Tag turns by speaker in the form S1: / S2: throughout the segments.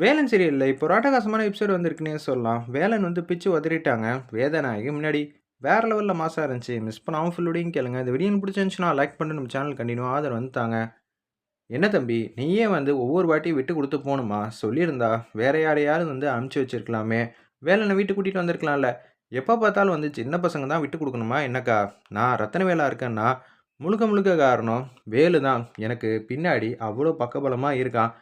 S1: வேலன் சரியில்லை இப்போ ராட்டகாசமான எபிசோடு வந்திருக்குன்னே சொல்லலாம். வேலன் வந்து பிச்சு உதறிட்டாங்க. வேதநாயகி முன்னாடி வேற லெவலில் மாசாக இருந்துச்சு. மிஸ் பண்ணாம ஃபுல்லோடையும் கேளுங்க. இந்த வீடியோ பிடிச்சிருந்துச்சுன்னா லைக் பண்ணி நம்ம சேனல் கண்டினியூ ஆதரவு வந்துட்டாங்க என்ன தம்பி நீயே வந்து ஒவ்வொரு வாட்டியும் விட்டு கொடுத்து போகணுமா சொல்லியிருந்தா வேற யாரையாவது வந்து அனுப்பிச்சு வச்சிருக்கலாமே. வேலனை வீட்டுக்கு கூட்டிகிட்டு வந்திருக்கலாம்ல. எப்போ பார்த்தாலும் வந்து சின்ன பசங்க தான் விட்டு கொடுக்கணுமா என்னக்கா? நான் ரத்தனவேலா இருக்கேன்னா முழுக்க முழுக்க காரணம் வேலு தான். எனக்கு பின்னாடி அவ்வளோ பக்கபலமாக இருக்கான்.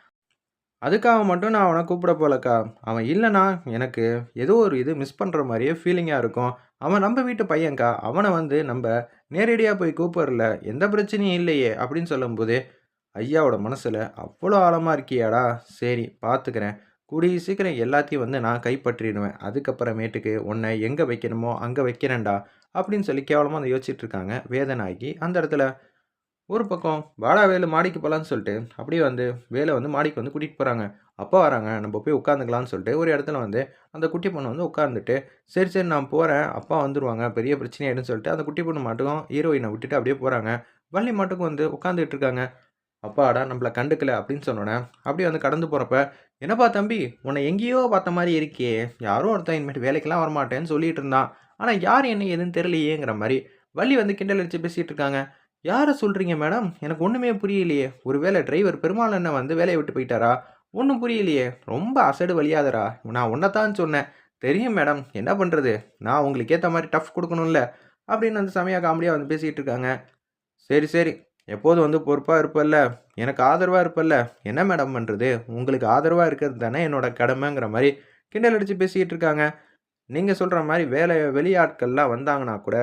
S1: அதுக்காக மட்டும் நான் அவனை கூப்பிட போலக்கா. அவன் இல்லன்னா, எனக்கு ஏதோ ஒரு இது மிஸ் பண்ணுற மாதிரியே ஃபீலிங்காக இருக்கும். அவன் நம்ம வீட்டு பையன்க்கா. அவனை வந்து நம்ம நேரடியாக போய் கூப்பிடல. எந்த பிரச்சனையும் இல்லையே! அப்படின்னு சொல்லும்போது, ஐயாவோட மனசில் அவ்வளோ ஆழமாக இருக்கியாடா? சரி பார்த்துக்கிறேன். கூடிய சீக்கிரம் எல்லாத்தையும் வந்து நான் கைப்பற்றிடுவேன். அதுக்கப்புறமேட்டுக்கு உன்னை எங்கே வைக்கணுமோ அங்கே வைக்கிறேன்டா. அப்படின்னு சொல்லி கேவலமாக அதை யோசிச்சுட்டு இருக்காங்க வேதநாயகி. அந்த இடத்துல ஒரு பக்கம் வாடா வேலு மாடிக்கு போகலான்னு சொல்லிட்டு அப்படியே வந்து வேலை வந்து மாடிக்கு வந்து கூட்டிகிட்டு போகிறாங்க அப்பா வராங்க. நம்ம போய் உட்காந்துக்கலாம்னு சொல்லிட்டு ஒரு இடத்துல வந்து அந்த குட்டி பொண்ணு வந்து உட்காந்துட்டு சரி சரி நான் போகிறேன் அப்பா வந்துடுவாங்க பெரிய பிரச்சனையாயிடுன்னு சொல்லிட்டு அந்த குட்டி பொண்ணு மட்டும் ஹீரோயினை விட்டுட்டு அப்படியே போகிறாங்க வள்ளி மட்டுக்கும் வந்து உட்காந்துட்டு இருக்காங்க. அப்பாடா நம்மளை கண்டுக்கல அப்படின்னு சொன்னோன்னே அப்படியே வந்து கடந்து போகிறப்ப என்னப்பா தம்பி உன்னை எங்கேயோ பார்த்த மாதிரி இருக்கே. யாரோ ஒருத்தன் இனிமேட்டு வேலைக்கெல்லாம் வரமாட்டேன்னு சொல்லிட்டு இருந்தான். ஆனால் யார் என்ன எதுன்னு தெரியலையேங்கிற மாதிரி வள்ளி வந்து கிண்டல் அடித்து பேசிகிட்டு இருக்காங்க. யாரை சொல்கிறீங்க மேடம்? எனக்கு ஒன்றுமே புரியலையே. ஒருவேளை டிரைவர் பெருமாள் அண்ணன் வந்து வேலையை விட்டு போயிட்டாரா? ஒன்றும் புரியலையே. ரொம்ப அசடு வழியாதரா நான் ஒன்றைத்தான் சொன்னேன். தெரியும் மேடம். என்ன பண்ணுறது நான் உங்களுக்கு ஏற்ற மாதிரி டஃப் கொடுக்கணும்ல. அப்படின்னு வந்து செமையாக காமெடியாக வந்து பேசிகிட்டு இருக்காங்க. சரி சரி. எப்போதும் வந்து பொறுப்பாக இருப்பல்ல. எனக்கு ஆதரவாக இருப்பல்ல. என்ன மேடம் பண்ணுறது உங்களுக்கு ஆதரவாக இருக்கிறது தானே என்னோட கடமைங்கிற மாதிரி கிண்டல் அடித்து பேசிக்கிட்டு இருக்காங்க. நீங்கள் சொல்கிற மாதிரி வேலை வெளியாட்கள்லாம் வந்தாங்கன்னா கூட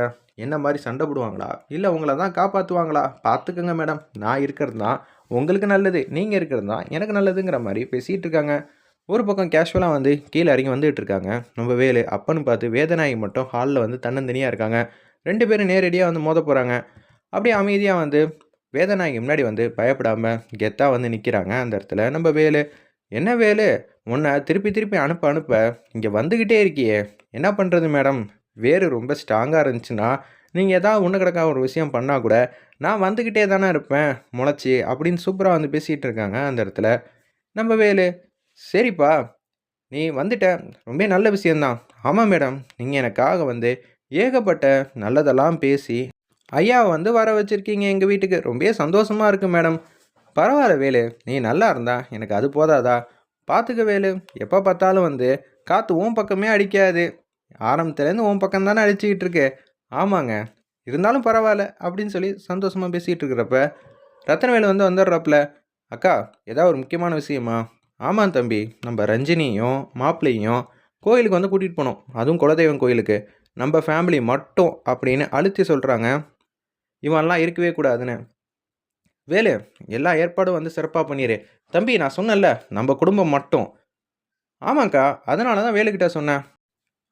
S1: என்ன மாதிரி சண்டை போடுவாங்களா? இல்லை உங்களை தான் காப்பாற்றுவாங்களா பார்த்துக்கோங்க மேடம். நான் இருக்கிறது தான் உங்களுக்கு நல்லது நீங்கள் இருக்கிறது தான் எனக்கு நல்லதுங்கிற மாதிரி பேசிகிட்டு இருக்காங்க. ஒரு பக்கம் கேஷுவலாக வந்து கீழே இறங்கி வந்துகிட்டு இருக்காங்க. நம்ம வேலு அப்பன்னு பார்த்து வேதனாயி மட்டும் ஹாலில் வந்து தன்னந்தனியாக இருக்காங்க. ரெண்டு பேரும் நேரடியாக வந்து மோத போகிறாங்க அப்படியே அமைதியாக வந்து வேதநாயகி முன்னாடி வந்து பயப்படாமல் கெத்தாக வந்து நிற்கிறாங்க அந்த இடத்துல. நம்ம வேலு என்ன வேலு? உன்னை திருப்பி திருப்பி அனுப்ப அனுப்ப. இங்கே வந்துக்கிட்டே இருக்கியே. என்ன பண்ணுறது மேடம்? வேறு ரொம்ப ஸ்ட்ராங்காக இருந்துச்சுன்னா நீங்கள் எதாவது ஒன்று கிடக்கா ஒரு விஷயம் பண்ணால் கூட நான் வந்துக்கிட்டே தானே இருப்பேன் முளைச்சி அப்படின்னு சூப்பராக வந்து பேசிகிட்டு இருக்காங்க அந்த இடத்துல. நம்ம வேலு சரிப்பா. நீ வந்துட்ட. ரொம்ப நல்ல விஷயந்தான் ஆமாம் மேடம். நீங்கள் எனக்காக வந்து ஏகப்பட்ட நல்லதெல்லாம் பேசி ஐயாவை வந்து வர வச்சுருக்கீங்க எங்கள் வீட்டுக்கு. ரொம்ப சந்தோஷமாக இருக்குது மேடம். பரவாயில்ல வேலு நீ நல்லா இருந்தா எனக்கு அது போதாதா? பார்த்துக்க வேலு எப்போ பார்த்தாலும் வந்து காற்று உன் பக்கமே அடிக்காது. ஆரம்பத்துலேருந்து உன் பக்கம் தானே அடிச்சுக்கிட்டு இருக்கு. ஆமாங்க. இருந்தாலும் பரவாயில்ல அப்படின்னு சொல்லி சந்தோஷமாக பேசிகிட்டு இருக்கிறப்ப ரத்தனவேலு வந்து வந்துடுறப்பல அக்கா ஏதாவது ஒரு முக்கியமான விஷயமா? ஆமாம் தம்பி நம்ம ரஞ்சினியும் மாப்பிள்ளையும் கோயிலுக்கு வந்து கூட்டிகிட்டு போனோம். அதுவும் குலதெய்வம் கோயிலுக்கு. நம்ம ஃபேமிலி மட்டும் அப்படின்னு அழுத்தி சொல்கிறாங்க இவன்லாம் இருக்கவே கூடாதுன்னு. வேலு எல்லா ஏற்பாடும் வந்து சிறப்பாக பண்ணிடு தம்பி நான் சொன்னேன்ல நம்ம குடும்பம் மட்டும். ஆமாங்க்கா அதனால தான் வேலுக்கிட்ட சொன்னேன்.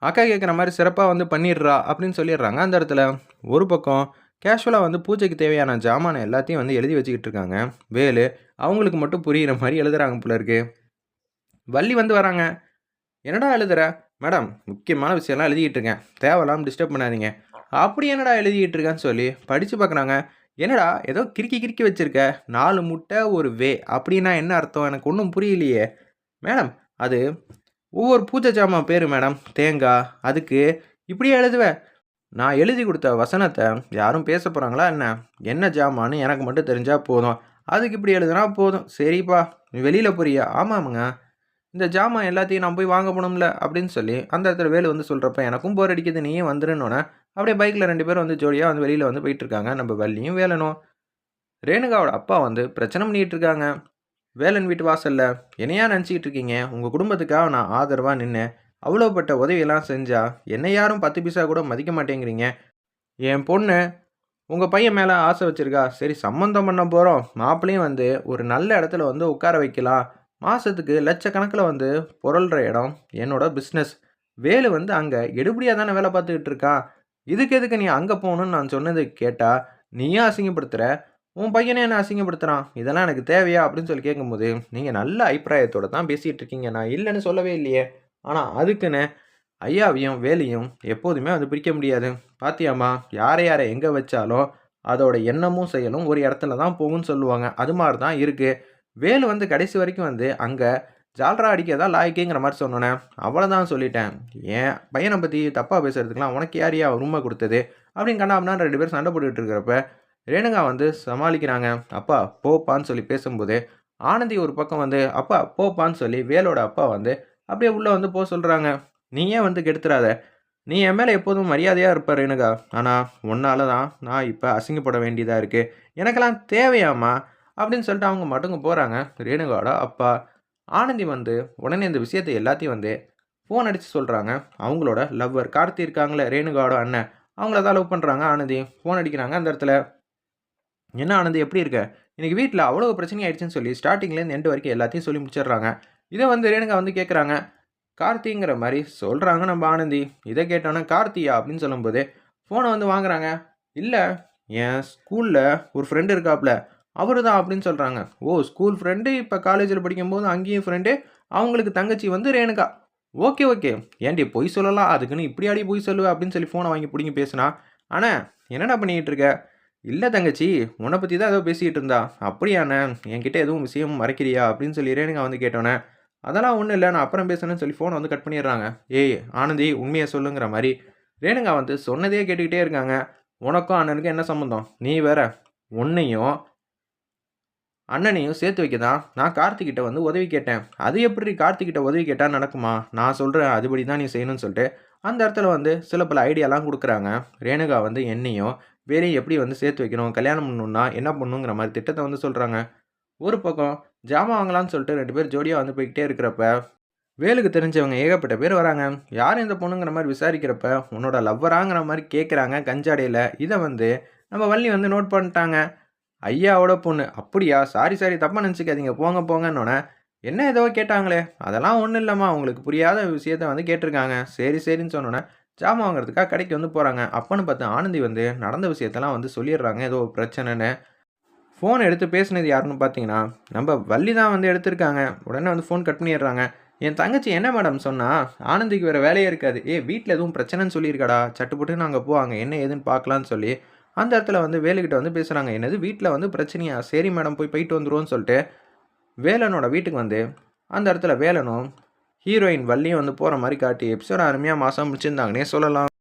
S1: அக்கா கேட்குற மாதிரி சிறப்பாக வந்து பண்ணிடுறா அப்படின்னு சொல்லிடுறாங்க அந்த இடத்துல. ஒரு பக்கம் கேஷுவலாக வந்து பூஜைக்கு தேவையான ஜாமானை எல்லாத்தையும் வந்து எழுதி வச்சுக்கிட்டு இருக்காங்க. வேலு அவங்களுக்கு மட்டும் புரிகிற மாதிரி எழுதுறாங்க போல இருக்கு. வள்ளி வந்து வராங்க. என்னடா எழுதுற? மேடம் முக்கியமான விஷயம்லாம் எழுதிக்கிட்டு இருக்கேன். தேவையில்லாமல் டிஸ்டர்ப் பண்ணாதீங்க. அப்படி என்னடா எழுதிக்கிட்டு இருக்கேன்னு சொல்லி படித்து பார்க்குறாங்க என்னடா ஏதோ கிறுக்கி கிறுக்கி வச்சுருக்க. நாலு முட்டை ஒரு வே. அப்படின்னா என்ன அர்த்தம்? எனக்கு ஒன்றும் புரியலையே. மேடம் அது ஒவ்வொரு பூஜை ஜாமான் பேர் மேடம். தேங்காய் அதுக்கு இப்படியே எழுதுவேன் நான் எழுதி கொடுத்த வசனத்தை யாரும் பேச போகிறாங்களா என்ன? என்ன ஜாமான்னு எனக்கு மட்டும் தெரிஞ்சால் போதும். அதுக்கு இப்படி எழுதுனா போதும். சரிப்பா நீ வெளியில் புரியா ஆமாமுங்க. இந்த ஜாமான் எல்லாத்தையும் நான் போய் வாங்க போகணும்ல அப்படின்னு சொல்லி அந்த இடத்துல வேலு வந்து சொல்கிறப்ப எனக்கும் போர் அடிக்குது. நீயும் வந்துருன்னொன்னே அப்படியே பைக்கில் ரெண்டு பேரும் வந்து ஜோடியாக வந்து வெளியில் வந்து போயிட்டுருக்காங்க. நம்ம வள்ளியும் வேலனும். ரேணுகாவோட அப்பா வந்து பிரச்சனை பண்ணிகிட்டு இருக்காங்க வேலன் வீட்டு வாசலில் என்னையா நினச்சிக்கிட்டு இருக்கீங்க உங்கள் குடும்பத்துக்காக நான் ஆதரவாக நின்று அவ்வளோப்பட்ட உதவியெல்லாம் செஞ்சால் என்னை யாரும் பத்து பைசா கூட மதிக்க மாட்டேங்கிறீங்க. என் பொண்ணு உங்கள் பையன் மேலே ஆசை வச்சுருக்கா. சரி சம்மந்தம் பண்ண போகிறோம் மாப்பிளையும் வந்து ஒரு நல்ல இடத்துல வந்து உட்கார வைக்கலாம். மாதத்துக்கு லட்சக்கணக்கில் வந்து பொருள்ற இடம் என்னோட பிஸ்னஸ் வேலு வந்து அங்கே எடுபடியாக தானே வேலை பார்த்துக்கிட்டு இருக்கான் இதுக்கு எதுக்கு நீ அங்கே போகணுன்னு நான் சொன்னது கேட்டால் நீயும் அசிங்கப்படுத்துகிற உன் பையனே என்ன அசிங்கப்படுத்துகிறான் இதெல்லாம் எனக்கு தேவையா? அப்படின்னு சொல்லி கேட்கும்போது நீங்கள் நல்ல அபிப்பிராயத்தோட தான் பேசிகிட்டு இருக்கீங்க. நான் இல்லைன்னு சொல்லவே இல்லையே. ஆனால் அதுக்குன்னு ஐயாவையும் வேலையும் எப்போதுமே வந்து பிரிக்க முடியாது. பாத்தியாம்மா? யாரை யாரை எங்கே வச்சாலும் அதோட எண்ணமும் செயலும் ஒரு இடத்துல தான் போகும்னு சொல்லுவாங்க. அது மாதிரி தான் இருக்குது வேலு வந்து கடைசி வரைக்கும் வந்து அங்கே ஜால்ரா அடிக்க தான் லாய்க்குங்கிற மாதிரி சொன்னோன்னே அவ்வளோதான் சொல்லிட்டேன். ஏன்? பையனை பற்றி தப்பாக பேசுகிறதுக்குலாம் உனக்கு யாரையா உரிமை கொடுத்தது? அப்படின்னு கண்ணாமனா ரெண்டு பேரும் சண்டை போட்டுக்கிட்டு இருக்கிறப்ப ரேணுகா வந்து சமாளிக்கிறாங்க. அப்பா போப்பான்னு சொல்லி பேசும்போது ஆனந்தி ஒரு பக்கம் வந்து அப்பா போப்பான்னு சொல்லி வேலோட அப்பா வந்து அப்படியே உள்ளே வந்து போக சொல்கிறாங்க நீ ஏன் வந்து கெடுத்துறாத? நீ என் மேலே எப்போதும் மரியாதையாக இருப்ப ரேணுகா. ஆனால் உன்னால தான் நான் இப்போ அசிங்கப்பட வேண்டியதாக இருக்குது எனக்கெல்லாம் தேவையாம்மா? அப்படின்னு சொல்லிட்டு அவங்க மட்டுங்க போகிறாங்க ரேணுகாவோட அப்பா ஆனந்தி வந்து உடனே இந்த விஷயத்தை எல்லாத்தையும் வந்து ஃபோன் அடித்து சொல்கிறாங்க அவங்களோட லவ்வர் கார்த்தி இருக்காங்களே ரேணுகாவோட அண்ணன். அவங்கள தான் லவ் பண்ணுறாங்க ஆனந்தி. ஃபோன் அடிக்கிறாங்க அந்த இடத்துல. என்ன ஆனந்தி எப்படி இருக்க? இன்றைக்கி வீட்டில் அவ்வளோ பிரச்சனை ஆயிடுச்சுன்னு சொல்லி ஸ்டார்டிங்லேருந்து எண்டு வரைக்கும் எல்லாத்தையும் சொல்லி முடிச்சிடுறாங்க. இதை வந்து ரேணுகா வந்து கேட்குறாங்க கார்த்திங்கிற மாதிரி சொல்கிறாங்க நம்ம ஆனந்தி. இதை கேட்டோன்னே கார்த்தியா அப்படின்னு சொல்லும்போது ஃபோனை வந்து வாங்குறாங்க. இல்லை என் ஸ்கூலில் ஒரு ஃப்ரெண்டு இருக்காப்புல அவரு தான் அப்படின்னு சொல்கிறாங்க ஓ ஸ்கூல் ஃப்ரெண்டு இப்போ காலேஜில் படிக்கும்போது அங்கேயும் ஃப்ரெண்டு அவங்களுக்கு தங்கச்சி வந்து ரேணுகா. Okay okay. ஏன்டி பொய் சொல்லலாம். அதுக்குன்னு இப்படி ஆடி பொய் சொல்லுவேன் அப்படின்னு சொல்லி ஃபோனை வாங்கி பிடிங்கி பேசுனா? ஆனால் என்னடா பண்ணிக்கிட்டு இருக்க? இல்லை தங்கச்சி உன்னை பற்றி தான் ஏதோ பேசிக்கிட்டு இருந்தா. அப்படியாண்ணே என்கிட்ட எதுவும் விஷயம் மறைக்கிறியா? அப்படின்னு சொல்லி ரேணுகா வந்து கேட்டோன்னே அதெல்லாம் ஒன்றும் இல்லை. நான் அப்புறம் பேசணும்னு சொல்லி ஃபோனை வந்து கட் பண்ணிடுறாங்க. ஏய் ஆனந்தி உண்மையை சொல்லுங்கிற மாதிரி. ரேணுகா வந்து சொன்னதே கேட்டுக்கிட்டே இருக்காங்க. உனக்கும் அண்ணனுக்கும் என்ன சம்மந்தம் நீ வேற. உன்னையும் அண்ணனையும் சேர்த்து வைக்க தான் நான் கார்த்திகிட்ட வந்து உதவி கேட்டேன். அது எப்படி கார்த்திகிட்ட உதவி கேட்டால் நடக்குமா? நான் சொல்கிறேன் அதுபடி தான் நீ செய்யணும்னு சொல்லிட்டு அந்த இடத்துல வந்து சில பல ஐடியாலாம் கொடுக்குறாங்க. ரேணுகா வந்து என்னையும் வேறையும் எப்படி வந்து சேர்த்து வைக்கணும்? கல்யாணம் பண்ணணும்னா என்ன பண்ணணுங்கிற மாதிரி திட்டத்தை வந்து சொல்கிறாங்க ஒரு பக்கம் ஜாமான் வாங்கலாம்னு சொல்லிட்டு ரெண்டு பேர் ஜோடியாக வந்து போய்கிட்டே இருக்கிறப்ப வேலுக்கு தெரிஞ்சவங்க ஏகப்பட்ட பேர் வராங்க. யார் இந்த பொண்ணுங்கிற மாதிரி விசாரிக்கிறப்ப உன்னோட லவ்வராங்கிற மாதிரி கேட்குறாங்க கஞ்சாடையில். இதை வந்து நம்ம வள்ளி வந்து நோட் பண்ணிட்டாங்க. ஐயாவோட பொண்ணு. அப்படியா? சாரி சாரி தப்பாக நினச்சிக்காதீங்க. போங்க போங்கன்னொன்னே என்ன ஏதோ கேட்டாங்களே? அதெல்லாம் ஒன்றும் இல்லைம்மா. உங்களுக்கு புரியாத விஷயத்த வந்து கேட்டிருக்காங்க. சரி சரின்னு சொன்னோன்னே ஜாமான் வாங்குறதுக்காக கடைக்கு வந்து போகிறாங்க அப்பன்னு பார்த்து ஆனந்தி வந்து நடந்த விஷயத்தெல்லாம் வந்து சொல்லிடுறாங்க. ஏதோ பிரச்சனைன்னு. ஃபோன் எடுத்து பேசுனது யாருன்னு பார்த்தீங்கன்னா நம்ம வள்ளி தான் வந்து எடுத்திருக்காங்க. உடனே வந்து ஃபோன் கட் பண்ணிடுறாங்க. என் தங்கச்சி என்ன மேடம் சொன்னால் ஆனந்திக்கு வேறு வேலையே இருக்காது. ஏ வீட்டில் எதுவும் பிரச்சனைன்னு சொல்லியிருக்காடா. சட்டுப்பட்டு நாங்கள் போவாங்க. என்ன ஏதுன்னு பார்க்கலான்னு சொல்லி அந்த இடத்துல வந்து வேலுக்கிட்ட வந்து பேசுகிறாங்க என்னது வீட்டில் வந்து பிரச்சனையா? சரி மேடம் போய் போயிட்டு வந்துடுவோம்னு சொல்லிட்டு வேலனோட வீட்டுக்கு வந்து அந்த இடத்துல வேலனும் ஹீரோயின் வள்ளியும் வந்து போகிற மாதிரி காட்டி எபிசோட் அருமையாக மாதம் முடிச்சிருந்தாங்கன்னே சொல்லலாம்.